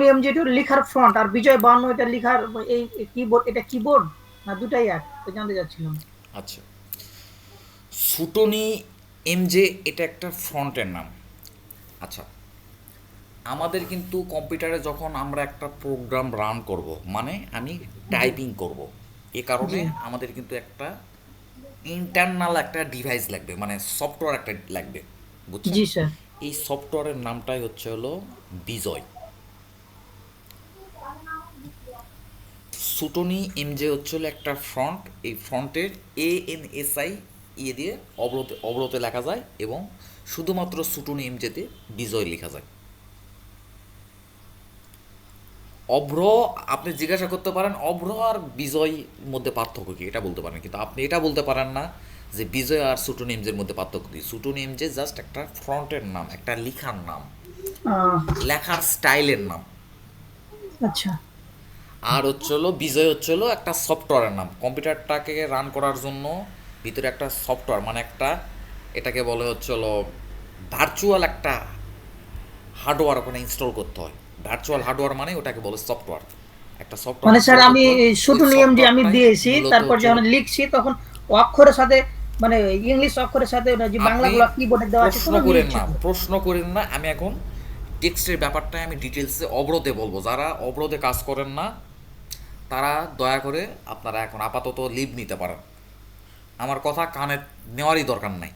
সুটোনিয়াম যেটা লেখার ফ্রন্ট আর বিজয় বান্ন এটা লেখার এই কিবোর্ড এটা কিবোর্ড না দুটাই এক? তো জানতে চাচ্ছিলাম। আচ্ছা। সুটনি এমজে এটা একটা ফ্রন্টের নাম। আচ্ছা। আমাদের কিন্তু কম্পিউটারে যখন আমরা একটা প্রোগ্রাম রান করব মানে আমি টাইপিং করব এ কারণে আমাদের কিন্তু একটা ইন্টারনাল একটা ডিভাইস লাগবে মানে সফটওয়্যার একটা লাগবে বুঝছেন? জি স্যার। এই সফটওয়্যারের নামটাই হচ্ছে হলো বিজয়। সুটনি এমজে হচ্ছে হলো একটা ফ্রন্ট এই ফ্রন্টের এ এন এস আই ইয়ে দিয়ে অবরতে অবরতে লেখা যায় এবং শুধুমাত্র সুটনি এমজেতে বিজয় লেখা যায়। অভ্র আপনি জিজ্ঞাসা করতে পারেন অভ্র আর বিজয় মধ্যে পার্থক্য কি? এটা বলতে পারেন কিন্তু আপনি এটা বলতে পারেন না যে বিজয় আর সুটনি এমজের মধ্যে পার্থক্য কি? সুটনি এমজে জাস্ট একটা ফ্রন্টের নাম একটা লিখার নাম। লেখার স্টাইলের নাম। আচ্ছা। আর হচ্ছে হলো বিজয় হচ্ছে হলো একটা সফটওয়্যারের নাম। কম্পিউটারটাকে রান করার জন্য ভিতরে একটা সফটওয়্যার মানে একটা এটাকে বলে হচ্ছে হলো ভার্চুয়াল একটা হার্ডওয়্যার ওখানে ইনস্টল করতে হয়। ভার্চুয়াল হার্ডওয়্যার মানে ওটাকে বলে সফটওয়্যার একটা সফটওয়্যার মানে স্যার আমি সুটোনিয়াম যে আমি দিয়েছি তারপর যখন লিখছি তখন অক্ষরের সাথে মানে ইংলিশ অক্ষরের সাথে যে বাংলাগুলো কিবোর্ডে দেওয়া আছে প্রশ্ন করেন না। প্রশ্ন করেন না আমি এখন টেক্সটের ব্যাপারটা আমি ডিটেলসে অবরোধে বলব। যারা অবরোধে কাজ করেন না তারা দয়া করে আপনারা এখন আপাতত লিভ নিতে পারেন। আমার কথা কানে নেওয়ারই দরকার নাই।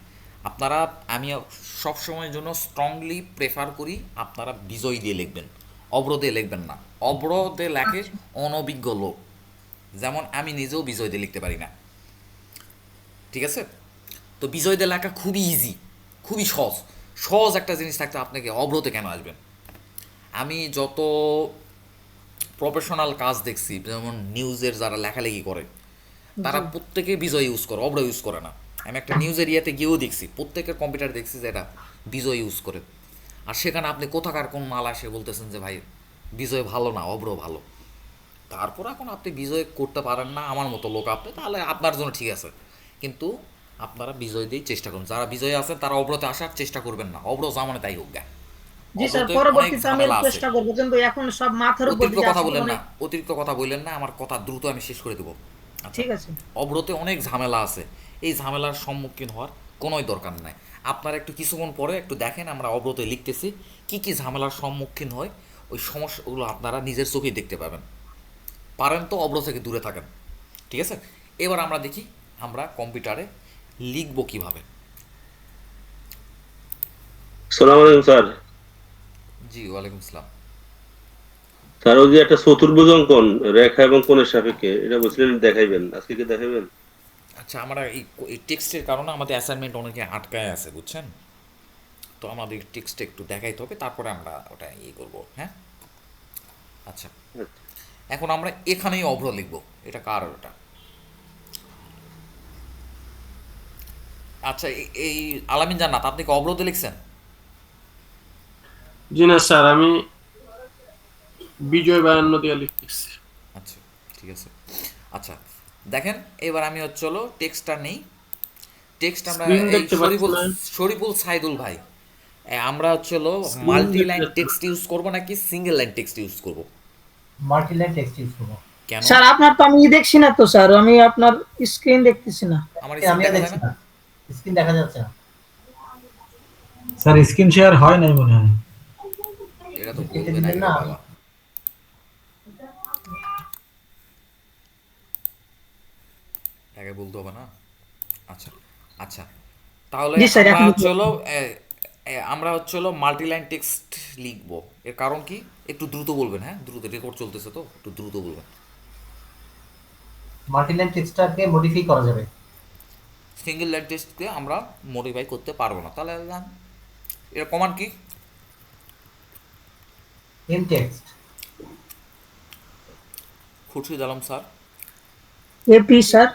আপনারা আমি সব সময়ের জন্য স্ট্রংলি প্রেফার করি আপনারা বিজয় দিয়ে লিখবেন। অবরোধে লিখবেন না। অবরোধে লেখে অনভিজ্ঞ লোক। যেমন আমি নিজেও বিজয় দিয়ে লিখতে পারি না। ঠিক আছে? তো বিজয় দিয়ে লেখা খুবই ইজি খুবই সহজ। সহজ একটা জিনিস থাকতে আপনাকে অব্রতে কেন আসবেন? আমি যত প্রফেশনাল কাজ দেখছি যেমন নিউজের যারা লেখালেখি করে তারা প্রত্যেকে বিজয় ইউজ করে অব্র ইউজ করে না। আমি একটা নিউজ এরিয়াতে গিয়েও দেখছি প্রত্যেকের কম্পিউটার দেখছি যে এটা বিজয় ইউজ করে। আর সেখানে আপনি কোথাকার কোন মাল আসে বলতেছেন যে ভাই বিজয় ভালো না অব্র ভালো। তারপর এখন আপনি বিজয় করতে পারেন না আমার মতো লোক আপনি তাহলে আপনার জন্য ঠিক আছে। কিন্তু আপনারা বিজয় দিয়েই চেষ্টা করুন। যারা বিজয় আছেন তারা অব্রতে আসার চেষ্টা করবেন না। অব্র জামানে তাই হোক গা। জি স্যার পরবর্তীতে আমি চেষ্টা করব কিন্তু এখন সব মাথার উপর অতিরিক্ত কথা না অতিরিক্ত কথা বললেন না আমার কথা দ্রুত আমি শেষ করে দেবো। আচ্ছা ঠিক আছে। অব্রতে অনেক ঝামেলা আছে। এই ঝামেলার সম্মুখীন হওয়ার কোনোই দরকার নাই। আপনারা একটু কিছুক্ষণ পরে একটু দেখেন আমরা অব্রতে লিখতেছি কি কি ঝামেলার সম্মুখীন হয় ওই সমস্যাগুলো আপনারা নিজের চোখেই দেখতে পাবেন। পারেন তো অব্র থেকে দূরে থাকেন ঠিক আছে? এবার আমরা দেখি আমরা কম্পিউটারে লিখব কীভাবে। সালাম আলাইকুম স্যার। জি ওয়ালাইকুম আসসালাম। স্যার ওই যে একটা চতুর্ভুজ অঙ্কন রেখা এবং কোণের সাপেক্ষে এটা বলছিলেন দেখাইবেন আজকে কি দেখাইবেন? আচ্ছা আমরা এই টেক্সটের কারণে আমাদের অ্যাসাইনমেন্ট অনেকে আটকায় আছে বুঝছেন? তো আমাদের টেক্সটে একটু দেখাইতে হবে তারপরে আমরা ওটা ইয়ে করব হ্যাঁ? আচ্ছা এখন আমরা এখানেই অভ্র লিখব এটা কার ওটা? আচ্ছা এই- এই আলামিন জান্নাত আপনি কি অবরোধে লিখছেন? জি না স্যার আমি বিজয় বায়ান্ন দিয়ে লিখতেছি আচ্ছা ঠিক আছে। আচ্ছা দেখেন এবার আমি হচ্ছে হলো টেক্সটটা নেই। টেক্সট আমরা শরীফুল শরীফুল সাইদুল ভাই আমরা হচ্ছে হলো মাল্টি লাইন টেক্সট ইউজ করব নাকি সিঙ্গেল লাইন টেক্সট ইউজ করব? মাল্টিলাইন টেক্সট ইউজ করব। কেন? স্যার আপনার তো আমি দেখছি না তো স্যার। আমি আপনার স্ক্রিন দেখতেছি না। আমার স্ক্রিন দেখা দেখছি না? স্ক্রিন দেখা যাচ্ছে না। স্যার স্ক্রিন শেয়ার হয় নাই মনে হয়। তো বলবে না? বাবা আগে বলতে হবে না আচ্ছা আচ্ছা তাহলে আমরা এ, আমরা হচ্ছে হলো মাল্টিলাইন টেক্সট লিখব এর কারণ কি একটু দ্রুত বলবেন হ্যাঁ দ্রুত রেকর্ড চলতেছে তো একটু দ্রুত বলবেন মাল্টিলাইন টেক্সটটাকে মডিফাই করা যাবে? সিঙ্গেল লাইন টেক্সটকে আমরা মডিফাই করতে পারব না। তাহলে এর কমান্ড কি? M text Khurshid Alam sir. AP sir.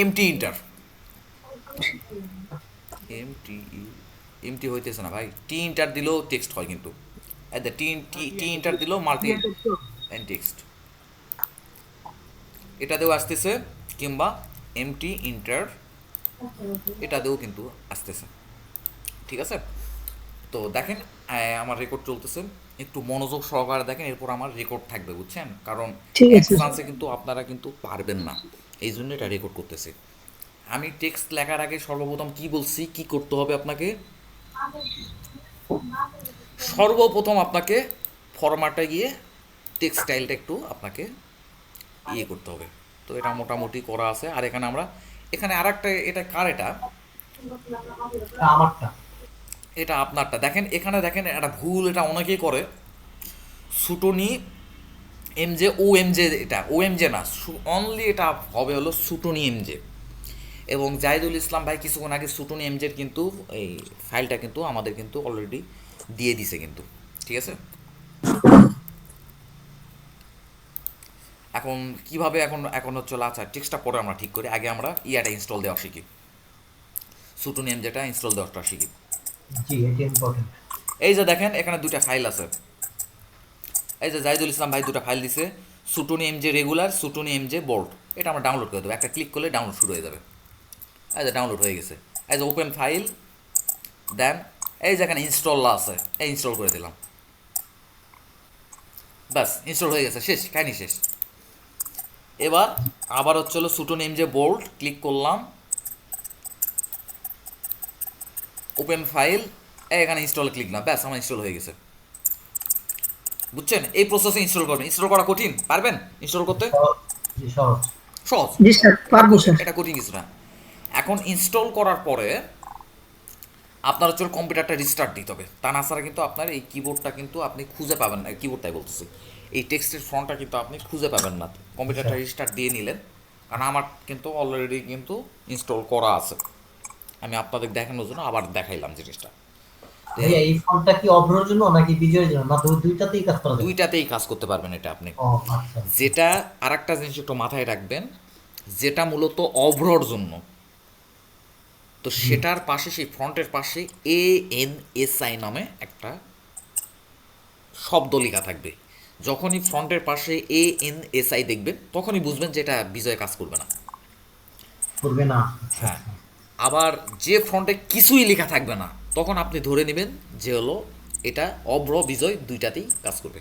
MT enter MT MT হইতেছে না ভাই। টি ইন্টার দিলেও টেক্সট হয় কিন্তু। টি টি টি ইন্টার দিলেও মাল্টি লাইন টেক্সট এটাতেও আসতেছে কিংবা এমটি ইন্টার এটাতেও কিন্তু আসতেছে। ঠিক আছে? তো দেখেন আমার রেকর্ড চলতেছে। একটু মনোযোগ সহকারে দেখেন এরপর আমার রেকর্ড থাকবে বুঝছেন? কারণ। চান্সে কিন্তু আপনারা কিন্তু পারবেন না। এই জন্য এটা রেকর্ড করতেছে। আমি টেক্সট লেখার আগে সর্বপ্রথম কি বলছি কি করতে হবে আপনাকে? সর্বপ্রথম আপনাকে ফরম্যাটে গিয়ে টেক্সটাইলটা একটু আপনাকে ইয়ে করতে হবে। তো এটা মোটামুটি করা আছে। আর এখানে আমরা এখানে আর একটা এটা কার এটা এটা? আমারটা। এটা আপনারটা। দেখেন, এখানে দেখেন, একটা ভুল এটা অনেকেই করে। Sutonny M J O M J এটা ও এম জে না অনলি এটা হবে হলো সুটনি এম জে এবং জাহিদুল ইসলাম ভাই কিছুক্ষণ আগে সুটনি এম জের কিন্তু এই ফাইলটা কিন্তু আমাদের কিন্তু অলরেডি দিয়ে দিছে কিন্তু, ঠিক আছে? এখন কীভাবে এখন এখন হচ্ছে আচ্ছা টেক্সটটা পরে আমরা ঠিক করি, আগে আমরা ইয়াটা ইনস্টল দেওয়া শিখি। সুটনি এম যেটা ইনস্টল দেওয়াটা শিখি। এই যে দেখেন, এখানে দুটা ফাইল আছে। এই যে জাহিদুল ইসলাম ভাই দুটা ফাইল দিছে Sutonny M J regular Sutonny M J bold এটা আমরা ডাউনলোড করে দেবো। একটা ক্লিক করলে ডাউনলোড শুরু হয়ে যাবে। এই যে ডাউনলোড হয়ে গেছে। এই যে ওপেন ফাইল দেন এই যে এখানে ইনস্টল আছে, এই ইনস্টল করে দিলাম। ব্যাস ইনস্টল হয়ে গেছে, শেষ, কাহিনি শেষ। এবার আবার হচ্ছে হলো Sutonny M J bold click করলাম। ওপেন ফাইল এখানে ইনস্টল ক্লিক না ব্যাস আমার ইনস্টল হয়ে গেছে। বুঝছেন? এই প্রসেসে ইনস্টল করবেন। ইনস্টল করা কঠিন পারবেন ইনস্টল করতে? সহজ। সহজ জি স্যার পারব স্যার। এটা কঠিন কিছু না। এখন ইনস্টল করার পরে আপনার হচ্ছে কম্পিউটারটা রিস্টার্ট দিতে হবে। তা না ছাড়া কিন্তু আপনার এই কিবোর্ডটা কিন্তু আপনি খুঁজে পাবেন না। কিবোর্ডটাই বলতেছি। এই টেক্সটের ফ্রন্টটা কিন্তু আপনি খুঁজে পাবেন না। কম্পিউটারটা রিস্টার্ট দিয়ে নিলেন। কারণ আমার কিন্তু অলরেডি কিন্তু ইনস্টল করা আছে। আমি আপনাদের দেখানোর জন্য আবার দেখাইলাম জিনিসটা। এই ফোনটা কি অভ্রের জন্য নাকি বিজয়ের জন্য? না দুই- দুইটাতেই কাজ করা দুইটাতেই কাজ করতে পারবেন এটা আপনি। আচ্ছা। যেটা আর একটা জিনিস একটু মাথায় রাখবেন যেটা মূলত অভ্রর জন্য। তো সেটার পাশে সেই ফ্রন্টের পাশে এ এন এস আই নামে একটা শব্দ লেখা থাকবে। যখনই ফ্রন্টের পাশে এ এন এস আই দেখবেন তখনই বুঝবেন যে এটা বিজয় কাজ করবে না। করবে না। হ্যাঁ। আবার যে ফ্রন্টে কিছুই লেখা থাকবে না তখন আপনি ধরে নেবেন যে হলো এটা অভ্র বিজয় দুইটাতেই কাজ করবে।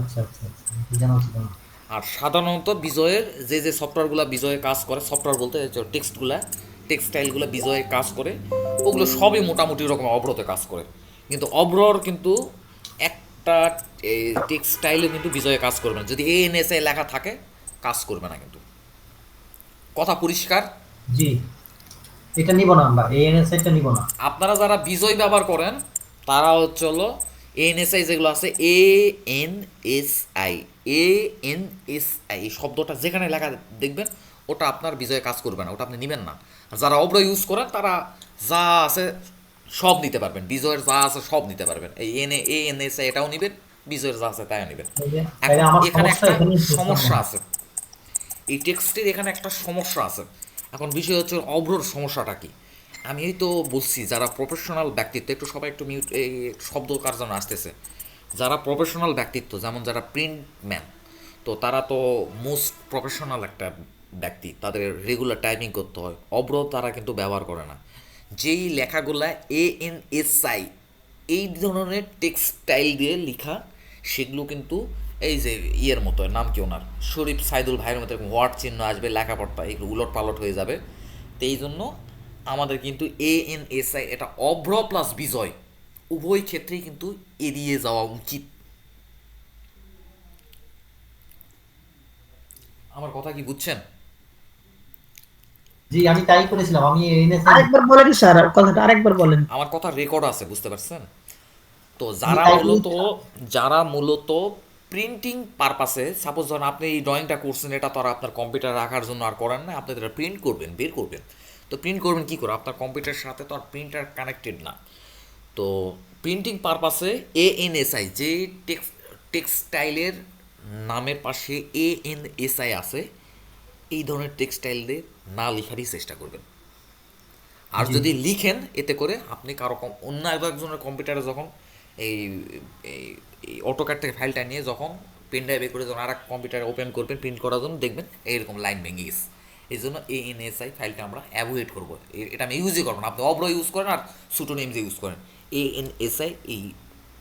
আচ্ছা আচ্ছা আচ্ছা আর সাধারণত বিজয়ের যে যে সফটওয়্যারগুলো বিজয়ে কাজ করে সফটওয়্যার বলতে টেক্সটগুলা টেক্সটাইলগুলো বিজয়ে কাজ করে ওগুলো সবই মোটামুটি রকম অব্রতে কাজ করে। কিন্তু অব্রর কিন্তু একটা টেক্সটাইলে কিন্তু বিজয়ে কাজ করবে না। যদি এএনএসএ লেখা থাকে কাজ করবে না কিন্তু। কথা পরিষ্কার? জি। এটা নিব না আমরা এএনএস এটা নিব না। আপনারা যারা বিজয় ব্যবহার করেন তারা হচ্ছে হলো এনএসআই যেগুলো আছে A N S I A N S I এই শব্দটা যেখানে লেখা দেখবেন ওটা আপনার বিজয়ে কাজ করবে না ওটা আপনি নেবেন না। আর যারা অব্র ইউজ করেন তারা যা আছে সব নিতে পারবেন বিজয়ের যা আছে সব নিতে পারবেন। এই N A N S I এটাও নেবেন বিজয়ের যা আছে তাইও নেবেন। এখানে একটা সমস্যা আছে। এই টেক্সটের এখানে একটা সমস্যা আছে। এখন বিষয় হচ্ছে অব্রর সমস্যাটা কি? আমি তো বলছি, যারা প্রফেশনাল ব্যক্তিত্ব, একটু সবাই একটু মিউট এই শব্দ কার জন্য আসতেছে? যারা প্রফেশনাল ব্যক্তিত্ব, যেমন যারা প্রিন্ট ম্যান তো তারা তো মোস্ট প্রফেশনাল একটা ব্যক্তি, তাদের রেগুলার টাইমিং করতে হয়। অব্র তারা কিন্তু ব্যবহার করে না। যেই লেখাগুলা এ এন এস আই এই ধরনের টেক্সটাইল দিয়ে লেখা, সেগুলো কিন্তু এই যে ইয়ের মতো নাম কি ওনার? শরীফ সাইদুল ভাইয়ের মতো এরকম ওয়ার্ড চিহ্ন আসবে লেখাপড়টা এগুলো উলট পালট হয়ে যাবে। তো এই জন্য আমাদের কিন্তু এ এন এস আই এটা অভ্র প্লাস বিজয় উভয় ক্ষেত্রেই কিন্তু এড়িয়ে যাওয়া উচিত। আমার কথা কি বুঝছেন? জি আমি তাই করেছিলাম আমি আরেকবার বলেন স্যার কথাটা আরেকবার বলেন। আমার কথা রেকর্ড আছে বুঝতে পারছেন? তো যারা মূলত যারা মূলত প্রিন্টিং পারপাসে সাপোজ ধরুন আপনি এই ড্রয়িংটা করছেন এটা তো আর আপনার কম্পিউটার রাখার জন্য আর করেন না আপনি এটা প্রিন্ট করবেন বের করবেন। তো প্রিন্ট করবেন কী করে? আপনার কম্পিউটারের সাথে তো আর প্রিন্টার কানেক্টেড না। তো প্রিন্টিং পারপাসে এ এন এস আই যে টেক্স টেক্সটাইলের নামের পাশে এ এন এস আই আছে এই ধরনের টেক্সটাইল দিয়ে না লেখারই চেষ্টা করবেন। আর যদি লিখেন এতে করে আপনি কারও অন্য একজনের কম্পিউটারে যখন এই এই অটোকার থেকে ফাইলটা নিয়ে যখন পেন ড্রাইভে করে যখন আর এক কম্পিউটারে ওপেন করবেন প্রিন্ট করার জন্য দেখবেন এইরকম লাইন ভেঙে গেছে। এই জন্য এ এন ফাইলটা আমরা অ্যাভয়েড করব। এটা আমি ইউজই করব না। আপনি অব্র ইউজ করেন আর সুটো নেমজ ইউজ করেন। এ এন এস আই এই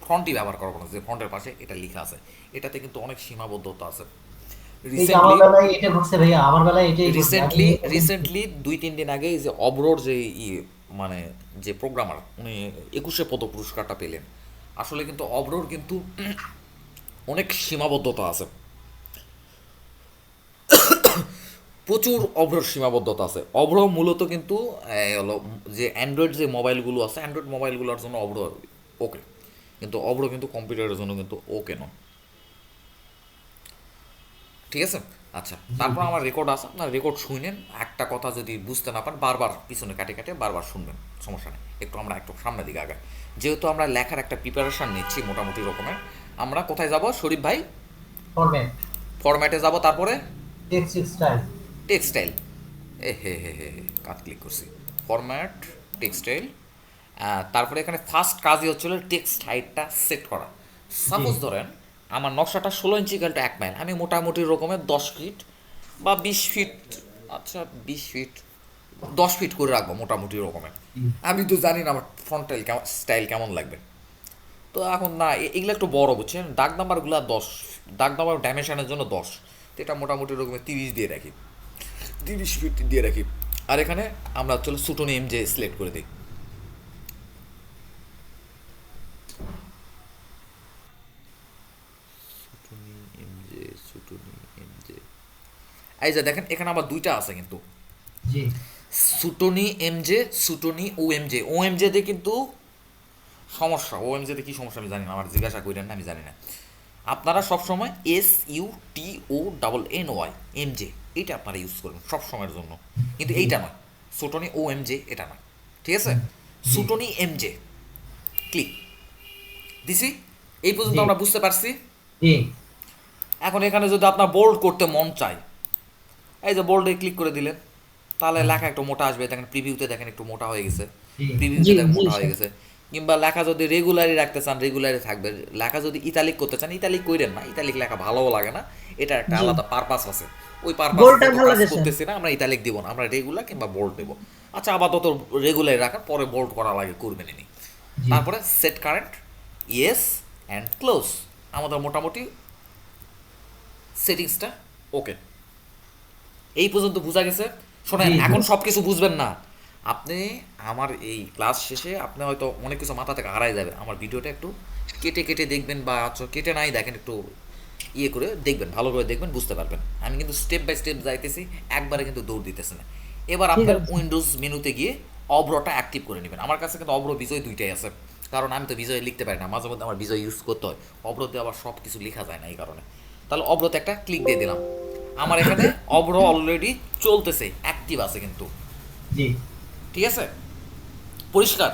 ফ্রন্টই ব্যবহার করব না যে ফ্রন্টের পাশে এটা লেখা আছে। এটাতে কিন্তু অনেক সীমাবদ্ধতা আছে। রিসেন্টলি। রিসেন্টলি দুই তিন দিন আগে যে অবরোর যে মানে যে প্রোগ্রামার উনি একুশে পদ পুরস্কারটা পেলেন। আসলে কিন্তু অবরোর কিন্তু অনেক সীমাবদ্ধতা আছে। প্রচুর অভ্রর সীমাবদ্ধতা আছে। অভ্র মূলত কিন্তু যে অ্যান্ড্রয়েড যে মোবাইলগুলো আছে অ্যান্ড্রয়েড মোবাইলগুলোর জন্য অভ্র ওকে কিন্তু অভ্র কিন্তু কম্পিউটারের জন্য কিন্তু ওকে নয়। ঠিক আছে? আচ্ছা তারপর আমার রেকর্ড আছে। আপনার রেকর্ড শুনেন। একটা কথা যদি বুঝতে না পারেন, বারবার পিছনে কাটে কাটে বারবার শুনবেন। সমস্যা নেই। একটু আমরা একটু সামনের দিকে আগাই। যেহেতু আমরা লেখার একটা প্রিপারেশন নিচ্ছি মোটামুটি রকমের আমরা কোথায় যাব? শরীফ ভাই? ফরম্যাট ফরম্যাটে যাব তারপরে? টেক্সট স্টাইল টেক্সটাইল এ হে হে হে হে, কাজ ক্লিক করছি। ফরম্যাট টেক্সটাইল তারপরে এখানে ফার্স্ট কাজই হচ্ছিল টেক্সট হাইটটা সেট করা। সাপোজ ধরেন আমার নকশাটা ষোলো ইঞ্চি গেলটা এক মাইল আমি মোটামুটি রকমের দশ ফিট বা বিশ ফিট আচ্ছা বিশ ফিট দশ ফিট করে রাখব মোটামুটি রকমের। আমি তো জানি না আমার কেমন স্টাইল কেমন লাগবে। তো এখন না এগুলো একটু বড়, বুঝছেন? ডাক নাম্বারগুলো দশ ডাক নাম্বার ডাইমেনশনের জন্য দশ। তো এটা মোটামুটি রকমের তিরিশ দিয়ে রাখি। তিরিশ ফিট দিয়ে রাখি। আর এখানে আমরা চলো সুটনি এম যে সিলেক্ট করে দিই। এই যে দেখেন, এখানে আবার দুইটা আছে কিন্তু। Sutonny M J Sutonny O M J O M জেতে কিন্তু সমস্যা। ও এম জেতে কী সমস্যা আমি জানি না আমার জিজ্ঞাসা করেন না আমি জানি না। আপনারা সবসময় S U T O double N Y M J এইটা আপনারা ইউজ করবেন সবসময়ের জন্য। কিন্তু এইটা নয়। সুটনি ও এম জে এটা নয়। ঠিক আছে? সুটনি এম জে ক্লিক দিছি? এই পর্যন্ত আমরা বুঝতে পারছি? এখন এখানে যদি আপনার বোল্ড করতে মন চায় এই যে বোল্ডে ক্লিক করে দিলেন। তাহলে লেখা একটু মোটা আসবে দেখেন প্রিভিউতে দেখেন একটু মোটা হয়ে গেছে। প্রিভিউতে দেখেন মোটা হয়ে গেছে। কিংবা লেখা যদি রেগুলারই রাখতে চান রেগুলারই থাকবে। লেখা যদি ইতালিক করতে চান ইতালিক কইরেন না। ইতালিক লেখা ভালোও লাগে না। এটা একটা আলাদা পারপাস আছে। ওই পারপাস Bold ভালো লাগে, করতেছি না আমরা ইতালিক দিব না। আমরা রেগুলার কিংবা বোল্ড দেবো। আচ্ছা আপাতত রেগুলার রাখার পরে বোল্ড করা লাগে করবেন নি তারপরে set current yes and close আমাদের মোটামুটি সেটিংসটা ওকে এই পর্যন্ত বোঝা গেছে। শোনেন। এখন সব কিছু বুঝবেন না। আপনি আমার এই ক্লাস শেষে আপনি হয়তো অনেক কিছু মাথা থেকে হারাই যাবে আমার ভিডিওটা একটু কেটে কেটে দেখবেন বা আচ্ছা কেটে নাই দেখেন একটু ইয়ে করে দেখবেন ভালো করে দেখবেন বুঝতে পারবেন। আমি কিন্তু স্টেপ বাই স্টেপ যাইতেছি একবারে কিন্তু দৌড় দিতেছি না। এবার আপনার উইন্ডোজ মেনুতে গিয়ে অব্রটা অ্যাক্টিভ করে নেবেন। আমার কাছে কিন্তু অব্র বিজয় দুইটাই আছে। কারণ আমি তো বিজয় লিখতে পারি না মাঝে মধ্যে আমার বিজয় ইউজ করতে হয়। অব্রতে আবার সব কিছু লেখা যায় না এই কারণে। তাহলে অব্রতে একটা ক্লিক দিয়ে দিলাম। আমার এখানে অব্র অলরেডি চলতেছে অ্যাক্টিভ আছে কিন্তু। জি। ঠিক আছে? পরিষ্কার?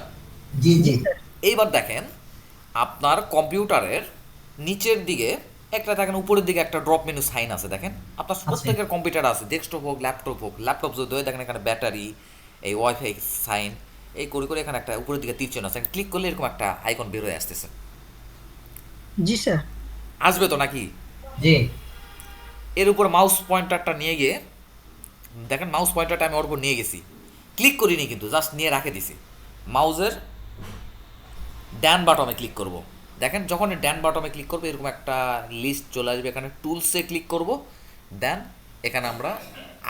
জি জি। এইবার দেখেন আপনার কম্পিউটারের নিচের দিকে একটা দেখেন উপরের দিকে একটা ড্রপ মেনু সাইন আছে দেখেন। আপনার প্রত্যেকের কম্পিউটার আছে ডেস্কটপ হোক ল্যাপটপ হোক। ল্যাপটপ যদি হয় দেখেন এখানে ব্যাটারি এই ওয়াইফাই সাইন এই করে করে এখানে একটা উপরের দিকে তীর চিহ্ন আছে। ক্লিক করলে এরকম একটা আইকন বের হয়ে আসতেছে। জি স্যার। আসবে তো নাকি? জি। এর উপর মাউস পয়েন্টারটা নিয়ে গিয়ে, দেখেন মাউস পয়েন্টারটা আমি ওর উপর নিয়ে গেছি। ক্লিক করিনি কিন্তু জাস্ট নিয়ে রাখে দিছি। মাউজের ড্যান বাটমে ক্লিক করব। দেখেন যখন ড্যান বাটমে ক্লিক করব, এরকম একটা লিস্ট চলে আসবে। এখানে টুলসে ক্লিক করব। দেন এখানে আমরা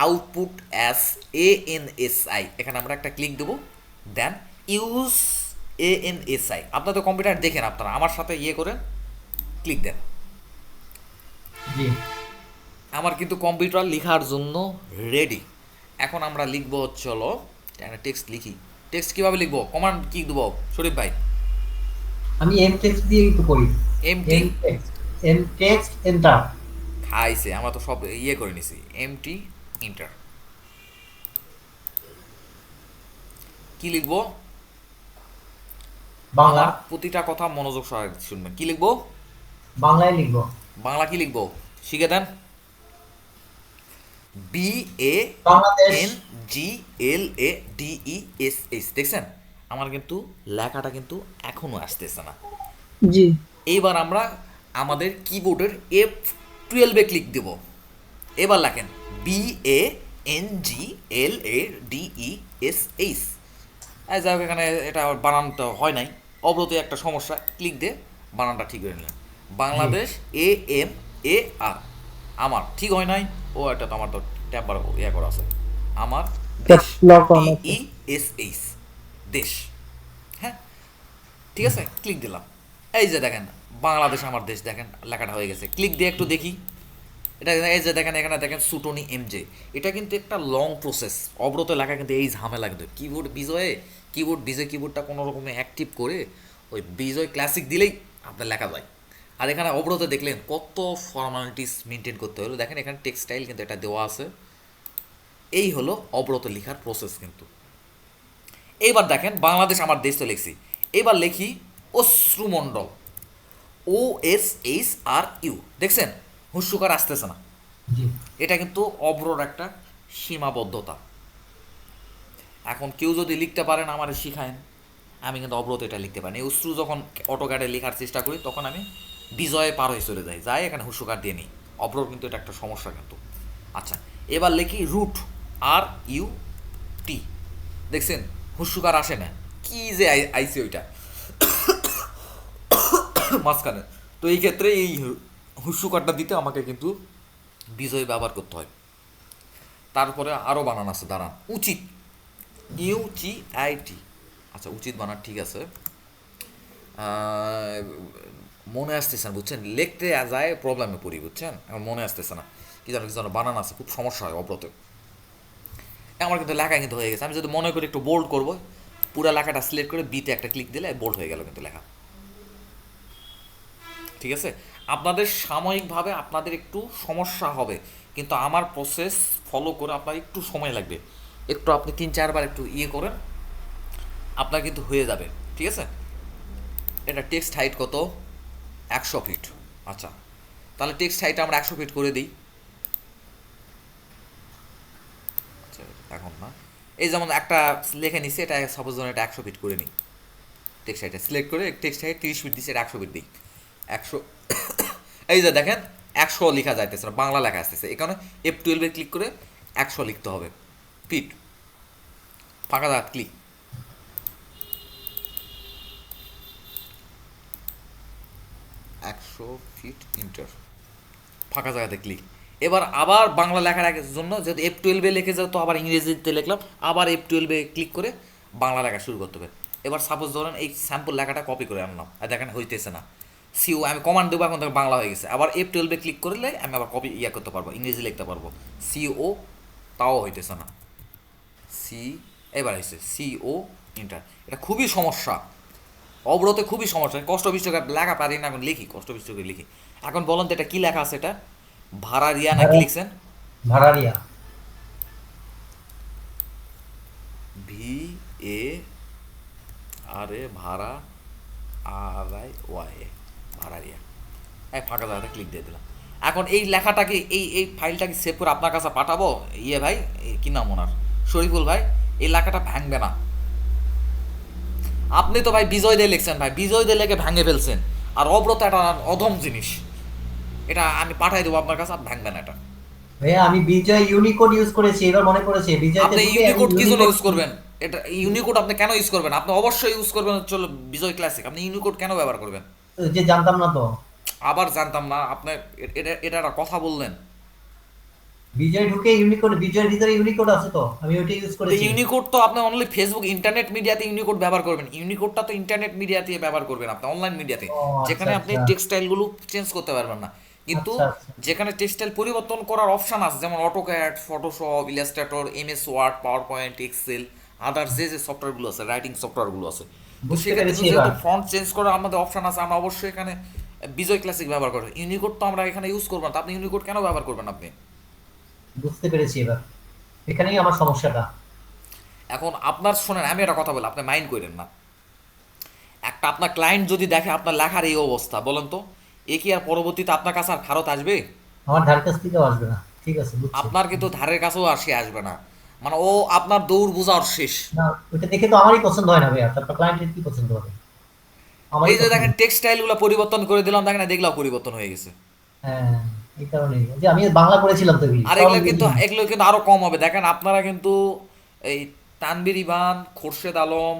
output as A N S I এখানে আমরা একটা ক্লিক দেবো। Then use A N S I আপনাদের কম্পিউটার দেখেন আপনারা, আমার সাথে ইয়ে করে ক্লিক দেন। জি। আমার কিন্তু কম্পিউটার লেখার জন্য রেডি এখন আমরা লিখব হলো একটা টেক্সট লিখি। টেক্সট কীভাবে লিখব? কমান্ড কি দেবো? শরীফ ভাই। আমি এম টেক্সট দিয়ে একটু করি। M text M text enter খাইছে আমরা তো সব ইয়ে করে নিছি। এম টি ইন্টার কি লিখব? বাংলা। প্রতিটা কথা মনোযোগ সহকারে শুনবেন। কি লিখব? বাংলায় লিখব। বাংলা কি লিখব? শিখে দেন। B A N G L A D E S S দেখছেন? আমার কিন্তু লেখাটা কিন্তু এখনও আসতেছে না। জি। এইবার আমরা আমাদের কিবোর্ডের এফ টুয়েলভে ক্লিক দেব। এবার লেখেন B A N G L A D E S H যাই হোক এখানে এটা বানানটা হয় নাই। অব্রত একটা সমস্যা ক্লিক দিয়ে বানানটা ঠিক করে নিলাম বাংলাদেশ এ এম এ আর আমার ঠিক হয় নাই? ও এটা তো আমার তো ট্যাম্পার ইয়ে করা আছে। আমার। ই এস এইচ দেশ। হ্যাঁ? ঠিক আছে? ক্লিক দিলাম। এই যে দেখেন বাংলাদেশ আমার দেশ দেখেন লেখাটা হয়ে গেছে। ক্লিক দিয়ে একটু দেখি। এটা এই যে দেখেন এখানে দেখেন সুটনি এমজে এটা কিন্তু একটা লং প্রসেস অব্রত লেখা কিন্তু এই ঝামেলা কিন্তু। কিবোর্ড বিজয়ে কিবোর্ড বিজয় কিবোর্ডটা কোনো রকমে অ্যাক্টিভ করে ওই বিজয় ক্লাসিক দিলেই আপনার লেখা যায়। আর এখানে অব্রত দেখলেন কত ফর্মালিটিস মেনটেন করতে হলো। দেখেন এখানে টেক্সটাইল কিন্তু এটা দেওয়া আছে। এই হলো অব্রত লেখার প্রসেস কিন্তু। এইবার দেখেন বাংলাদেশ আমার দেশ তো লিখছি। এবার লিখি অশ্রুমণ্ডল। O S H R U দেখছেন? হুস্যুকার আসতেছে না। এটা কিন্তু অব্রর একটা সীমাবদ্ধতা। এখন কেউ যদি লিখতে পারেন আমার শিখায়েন। আমি কিন্তু অব্রত এটা লিখতে পারি না। এই অশ্রু যখন অটোকারে লেখার চেষ্টা করি তখন আমি বিজয়ে পার হয়ে চলে যায়, যাই এখানে হুস্যুকার দিয়ে নিই। অব্রর কিন্তু এটা একটা সমস্যা কিন্তু। আচ্ছা এবার লিখি রুট আর ইউ টি দেখছেন হুস্যুকার আসে না। কি যে আই- আইসি ওইটা। মাঝখানে। তো এই ক্ষেত্রে এই হুস্যুকারটা দিতে আমাকে কিন্তু বিজয় ব্যবহার করতে হয়। তারপরে আরও বানান আছে, দাঁড়ান। উচিত। ইউ চি আই টি আচ্ছা উচিত বানান ঠিক আছে। মনে আসতেছে না, বুঝছেন? লিখতে যায় প্রবলেমে পড়ি, বুঝছেন? এখন মনে আসতেছে না। কি জানো কি জানো বানান আছে, খুব সমস্যা হয় অব্রত আমার কিন্তু লেখা কিন্তু হয়ে গেছে। আমি যদি মনে করি একটু বোল্ড করব, পুরো লেখাটা সিলেক্ট করে বিতে একটা ক্লিক দিলে বোল্ড হয়ে গেল কিন্তু লেখা। ঠিক আছে? আপনাদের সাময়িকভাবে আপনাদের একটু সমস্যা হবে, কিন্তু আমার প্রসেস ফলো করে আপনার একটু সময় লাগবে। একটু আপনি তিন, চারবার একটু ইয়ে করেন, আপনার কিন্তু হয়ে যাবে। ঠিক আছে? এটা টেক্সট হাইট কত? একশো ফিট আচ্ছা তাহলে টেক্সট হাইট আমরা একশো ফিট করে দিই। আচ্ছা এখন না। এই যেমন একটা লেখে নিচ্ছে এটা সাপোজ ধরুন এটা একশো ফিট করে নিই। টেক্সট হাইটে সিলেক্ট করে টেক্সট হাইট তিরিশ ফিট দিচ্ছে এটা একশো ফিট দিই। একশো এই যে দেখেন, একশো লেখা যাইতেছে না, বাংলা লেখা আসতেছে। এখানে এফ টুয়েলভে ক্লিক করে একশো লিখতে হবে। ফিট ফাঁকা দাঁত ক্লিক একশো ফিট ইন্টার ফাঁকা জায়গাতে ক্লিক এবার আবার বাংলা লেখার আগে- জন্য, যেহেতু এফ টুয়েলভে লিখে যাও, তো আবার ইংরেজিতে লিখলাম, আবার এফ টুয়েলভে ক্লিক করে বাংলা লেখা শুরু করতে হবে। এবার সাপোজ ধরেন এই স্যাম্পল লেখাটা কপি করে আনলাম, আর দেখেন হইতেছে না। সিও আমি কমান্ড দেবো, এখন বাংলা হয়ে গেছে। আবার এফ টুয়েলভে ক্লিক করলে আমি আবার কপি ইয়া করতে পারব, ইংরেজি লিখতে পারব। সিও তাও হইতেছে না। সি এবার হয়েছে সিও ইন্টার এটা খুবই সমস্যা। অবরতে খুবই সমস্যা। কষ্ট বিষ্টকে লেখা পারি না এখন লিখি কষ্ট বিষ্টকে লিখি। এখন বলেন তো এটা কি লেখা আছে এটা? ভাড়া রিয়া নাকি লিখছেন? ভাড়ারিয়া ভি এ আর এ ভাড়া আর আই ওয়াই এ ভাড়া রিয়া এই ফাঁকা জায়গাতে ক্লিক দিয়ে দিলাম। এখন এই লেখাটাকে এই এই ফাইলটাকে সেভ করে আপনার কাছে পাঠাবো? ইয়ে ভাই কি নাম ওনার? শরীফুল ভাই এই লেখাটা ভাঙবে না। আপনি তো ভাই বিজয় দিয়ে লিখছেন ভাই বিজয় দিয়ে লেগে ভাঙে ফেলছেন। আর অব্রত একটা অধম জিনিস। এটা আমি পাঠাই দেবো আপনার কাছে আর ভাঙবে না এটা। ভাইয়া আমি বিজয় ইউনিকোড ইউজ করেছি এবার মনে পড়েছে বিজয় আপনি ইউনিকোড কি জন্য ইউজ করবেন? এটা ইউনিকোড আপনি কেন ইউজ করবেন? আপনি অবশ্যই ইউজ করবেন চলো বিজয় ক্লাসিক আপনি ইউনিকোড কেন ব্যবহার করবেন? যে জানতাম না তো। আবার জানতাম না আপনি এটা এটা একটা কথা বললেন। বিজয় ঢুকে ইউনিকোড বিজয়ের ভিতরে ইউনিকোড আছে তো আমি ওইটা ইউজ করেছি। ইউনিকোড তো আপনি অনলি ফেসবুক ইন্টারনেট মিডিয়াতে ইউনিকোড ব্যবহার করবেন। ইউনিকোডটা তো ইন্টারনেট মিডিয়াতে ব্যবহার করবেন আপনি অনলাইন মিডিয়াতে আচ্ছা, যেখানে আপনি আচ্ছা। টেক্সটাইলগুলো চেঞ্জ করতে পারবেন না। কিন্তু আচ্ছা, আচ্ছা। যেখানে টেক্সটাইল পরিবর্তন করার অপশন আছে যেমন AutoCAD Photoshop Illustrator MS Word PowerPoint Excel other যে যে সফটওয়্যারগুলো আছে রাইটিং সফটওয়্যারগুলো আছে। তো সেখানে যেহেতু এবার। ফন্ট চেঞ্জ করার আমাদের অপশন আছে আমরা অবশ্যই এখানে বিজয় ক্লাসিক ব্যবহার করব। ইউনিকোড তো আমরা এখানে ইউজ করব না আপনি ইউনিকোড কেন ব্যবহার করবেন আপনি? বুঝতে পেরেছি এবার। এখানেই আমার সমস্যাটা। এখন আপনার শোনেন আমি একটা কথা বলি আপনি মাইন্ড করেন না। একটা আপনার ক্লায়েন্ট যদি দেখে আপনার লেখার এই অবস্থা বলেন তো এ কি আর পরবর্তীতে আপনার কাছে আর ফেরত আসবে? আমার ধার কাছ থেকেও আসবে না। ঠিক আছে আপনার কিন্তু ধারের কাছেও আর সে আসবে না। মানে ও আপনার দৌড় বোঝার শেষ। না ওটা দেখে তো আমারই পছন্দ হয় না ভাইয়া। তারপর ক্লায়েন্টের কি পছন্দ হবে? এই যে দেখেন টেক্সটাইলগুলো পরিবর্তন করে দিলাম দেখেন দেখলাম পরিবর্তন হয়ে গেছে। হ্যাঁ। এই কারণেই। যে আমি বাংলা পড়েছিলাম তো আর এগুলো কিন্তু এগুলো। কিন্তু আরও কম হবে। দেখেন আপনারা কিন্তু এই তানবির ইবান খোরশেদ আলম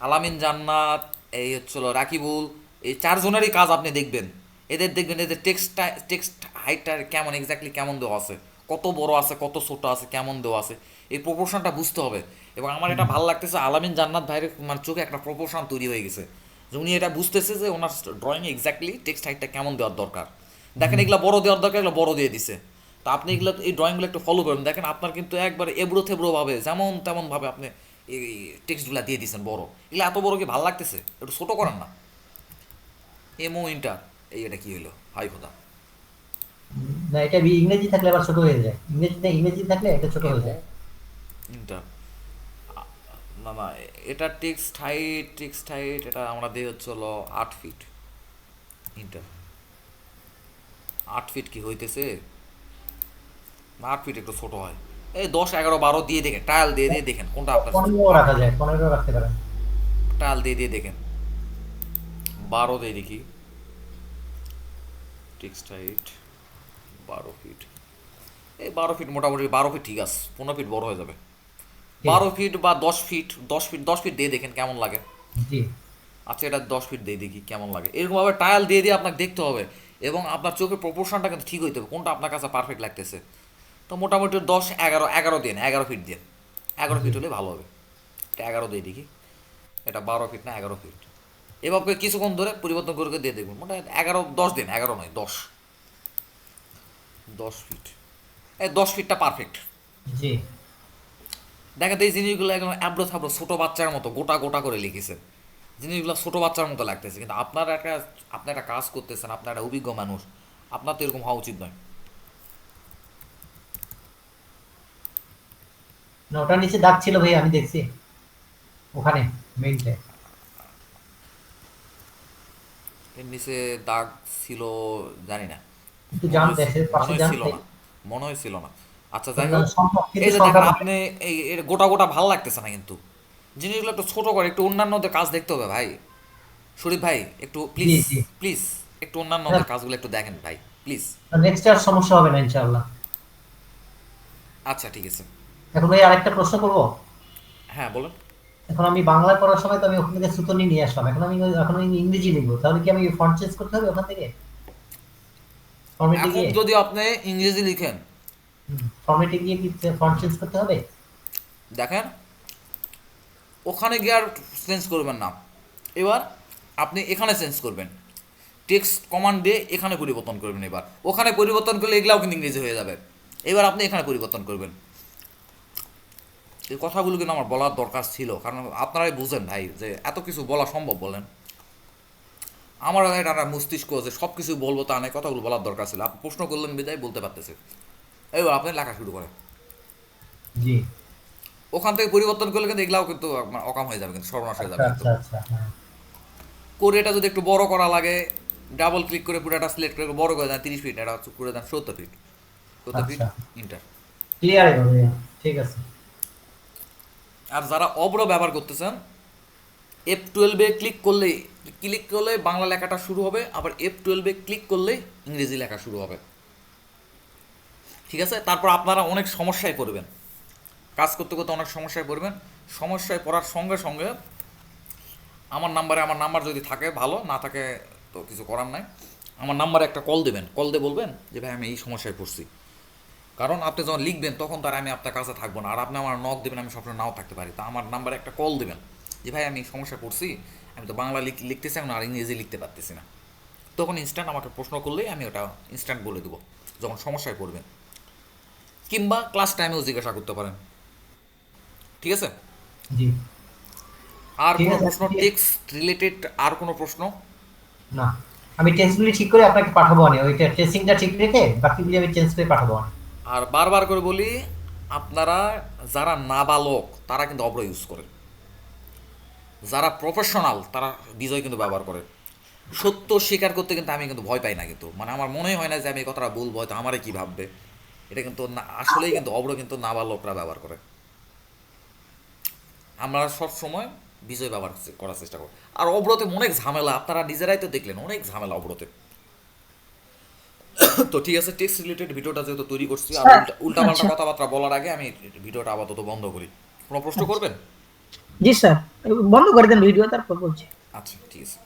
আলামিন জান্নাত এই হচ্ছিল রাকিবুল এই চারজনেরই কাজ আপনি দেখবেন। এদের দেখবেন এদের টেক্সট টেক্সট হাইটটা কেমন এক্স্যাক্টলি কেমন দেওয়া আছে? কত বড় আছে কত ছোট আছে কেমন দেওয়া আছে? এই প্রপোর্শনটা বুঝতে হবে। এবং আমার এটা ভালো লাগতেছে আলামিন জান্নাত ভাইয়ের মানে চোখে একটা প্রপোর্শন তৈরি হয়ে গেছে। যে উনি এটা বুঝতেছে যে ওনার ড্রয়িং এক্স্যাক্টলি টেক্সট হাইটটা কেমন দেওয়ার দরকার। দেখেন এগুলো বড় দেওয়ার দরকার এগুলো বড় দিয়ে দিছে। তো আপনি এগুলো এই ড্রয়িংগুলো একটু ফলো করবেন দেখেন আপনার কিন্তু একবারে এবড়ো থেবড়ো ভাবে যেমন তেমন ভাবে আপনি এই টেক্সটগুলো দিয়ে দিচ্ছেন বড়। এগুলো এত বড় কি ভালো লাগতেছে? একটু ছোটো করেন না। এমও ইন্টার এই এটা কি হলো হাই খোদা। না এটা ইংরেজি থাকলে আবার ছোট হয়ে যায়। ইংরেজিতে ইংরেজি থাকলে এটা ছোট হয়ে যায়। ইন্টার না না এটা টেক্সট হাইট টেক্সট হাইট এটা আমরা দিয়ে হচ্ছে হলো আট ফিট ইন্টার আট ফিট কি হইতেছে? না, আট ফিট একটু ছোট হয়। এই দশ এগারো বারো দিয়ে দেখেন টায়াল দিয়ে দিয়ে দেখেন কোনটা আপনার পনেরো রাখা যায় পনেরো রাখতে পারেন। টায়াল দিয়ে দিয়ে দেখেন। বারো দিয়ে দেখি। টেক্সট হাইট বারো ফিট এই বারো ফিট মোটামুটি বারো ফিট ঠিক আছে পনেরো ফিট বড় হয়ে যাবে। বারো ফিট বা দশ ফিট দশ ফিট দশ ফিট দিয়ে দেখেন কেমন লাগে। আচ্ছা এটা দশ ফিট দিয়ে দেখি কেমন লাগে। এরকমভাবে টায়াল দিয়ে দিয়ে আপনাকে দেখতে হবে। এবং আপনার চোখের প্রপোর্শনটা কিন্তু ঠিক হইতে হবে কোনটা আপনার কাছে পারফেক্ট লাগতেছে। তো মোটামুটি দশ এগারো এগারো দিন এগারো ফিট দিন। এগারো ফিট হলে ভালো হবে। এটা এগারো দিয়ে দেখি। এটা বারো ফিট না এগারো ফিট এভাবে কিছুক্ষণ ধরে পরিবর্তন করে দিয়ে দেখবেন মোটামুটি এগারো দশ দিন এগারো নয় দশ। দশ ফিট এই দশ ফিটটা পারফেক্ট জি। দেখেন এই জিনিসগুলো একদম অ্যাব্রো থাব্রো ছোটো বাচ্চার মতো গোটা গোটা করে লিখেছেন। জিনিসগুলো ছোটো বাচ্চার মতো লাগতেছে। কিন্তু আপনার একটা আপনি একটা কাজ করতেছেন আপনার একটা অভিজ্ঞ মানুষ আপনার তো এরকম হওয়া উচিত নয়। না ওটার নিচে দাগ ছিল ভাই আমি দেখছি। ওখানে মেইনটে এর নিচে দাগ ছিল জানি না। ছিল না। মনে হয়েছিল না। আচ্ছা যাই হোক। এই যে দেখেন আপনি এই গোটা গোটা ভালো লাগতেছে না কিন্তু। জিনিসগুলো একটু ছোট করে একটু অন্যান্যদের কাজ দেখতে হবে ভাই। শরীফ ভাই একটু প্লিজ। প্লিজ একটু অন্যান্যদের কাজগুলো একটু দেখেন ভাই প্লিজ নেক্সট আর সমস্যা হবে না ইনশাআল্লাহ। আচ্ছা ঠিক আছে। এখন ভাই আরেকটা প্রশ্ন করব? হ্যাঁ বলুন। এখন আমি বাংলায় পড়ার সময় তো আমি ওখান থেকে সুতনি নিয়ে আসলাম। এখন আমি এখন আমি ইংরেজি লিখব। তাহলে কি আমি ফন্ট চেঞ্জ করতে হবে ওখান থেকে? এখন যদি আপনি ইংরেজি লিখেন। ফর্মেটে গিয়ে কি ফন্ট চেঞ্জ করতে হবে? দেখেন। ওখানে গিয়ে আর চেঞ্জ করবেন না। এবার আপনি এখানে চেঞ্জ করবেন। টেক্সট কমান্ড দিয়ে এখানে পরিবর্তন করবেন এবার। ওখানে পরিবর্তন করলে এগুলাও কিন্তু ইংরেজি হয়ে যাবে। এবার আপনি এখানে পরিবর্তন করবেন। এই কথাগুলো কিন্তু আমার বলার দরকার ছিল, কারণ আপনারাই বুঝেন ভাই, যে এত কিছু বলা সম্ভব বলেন। আমার একটা মস্তিষ্ক যে সব কিছু বলব তা নেই কথাগুলো বলার দরকার ছিল। আপনি প্রশ্ন করলেন, বিদায় বলতে পারতেছে। এবার আপনি লেখা শুরু করেন। জি। ওখান থেকে পরিবর্তন করলে কিন্তু এগুলাও কিন্তু অকাম হয়ে যাবে কিন্তু সর্বনাশ হয়ে যাবে আচ্ছা কিন্তু। আচ্ছা আচ্ছা হ্যাঁ। করে এটা যদি একটু বড় করা লাগে ডাবল ক্লিক করে পুরো এটা সিলেক্ট করে বড় করে দেন তিরিশ ফিট এটা হচ্ছে করে দেন সত্তর ফিট সত্তর ফিট আচ্ছা। ইন্টার ক্লিয়ার ঠিক আছে। আর যারা অব্র ব্যবহার করতেছেন এফ টুয়েলভে ক্লিক করলেই ক্লিক করলে বাংলা লেখাটা শুরু হবে আবার এফ টুয়েলভে ক্লিক করলেই ইংরেজি লেখা শুরু হবে। ঠিক আছে? তারপর আপনারা অনেক সমস্যায় পড়বেন। কাজ করতে করতে অনেক সমস্যায় পড়বেন। সমস্যায় পড়ার সঙ্গে সঙ্গে আমার নাম্বারে আমার নাম্বার যদি থাকে, ভালো, না থাকে তো কিছু করার নাই। আমার নাম্বারে একটা কল দেবেন। কল দিয়ে বলবেন যে, ভাই, আমি এই সমস্যায় পড়ছি। কারণ আপনি যখন লিখবেন, তখন তার আমি আপনার কাছে থাকব না। আর আপনি আমার নক দেবেন, আমি সবসময় নাও থাকতে পারি। তা আমার নাম্বারে একটা কল দেবেন যে, ভাই, আমি এই সমস্যা পড়ছি। আমি তো বাংলা লিখ, লিখতেছি এখন, আর ইংরেজি লিখতে পারতেছি না। তখন ইনস্ট্যান্ট আমাকে প্রশ্ন করলেই আমি ওটা ইনস্ট্যান্ট বলে দেবো, যখন সমস্যায় পড়বেন। কিংবা ক্লাস টাইমেও জিজ্ঞাসা করতে পারেন। ঠিক আছে? জি। আর কোনো প্রশ্ন টেক্সট রিলেটেড আর কোনো প্রশ্ন? না। আমি টেস্টগুলি ঠিক করে আপনাকে পাঠাবো না। ওইটা টেস্টিংটা ঠিক রেখে বাকিগুলি আমি চেঞ্জ করে পাঠাবো আর বারবার করে বলি আপনারা যারা নাবালক তারা কিন্তু অব্র ইউজ করে। যারা প্রফেশনাল তারা বিজয় কিন্তু ব্যবহার করে। সত্য স্বীকার করতে কিন্তু আমি কিন্তু ভয় পাই না কিন্তু। মানে আমার মনে হয় না যে আমি এই কথাটা বলব হয়তো আমারে কি ভাববে। এটা কিন্তু না আসলেই কিন্তু অব্র কিন্তু নাবালকরা ব্যবহার করে। আমরা সব সময় বিজয় ব্যবহার করার চেষ্টা করি। আর অব্রতে অনেক ঝামেলা আপনারা নিজেরাই তো দেখলেন অনেক ঝামেলা অব্রতে তো ঠিক আছে টেক্স রিলেটেড ভিডিওটা যেহেতু তৈরি করছি আর উল্টা উল্টাপাল্টা আচ্ছা। কথাবার্তা বলার আগে আমি ভিডিওটা আপাতত বন্ধ করি। কোনো প্রশ্ন করবেন? জি স্যার। বন্ধ করে দেন ভিডিও তারপর বলছি। আচ্ছা ঠিক আছে।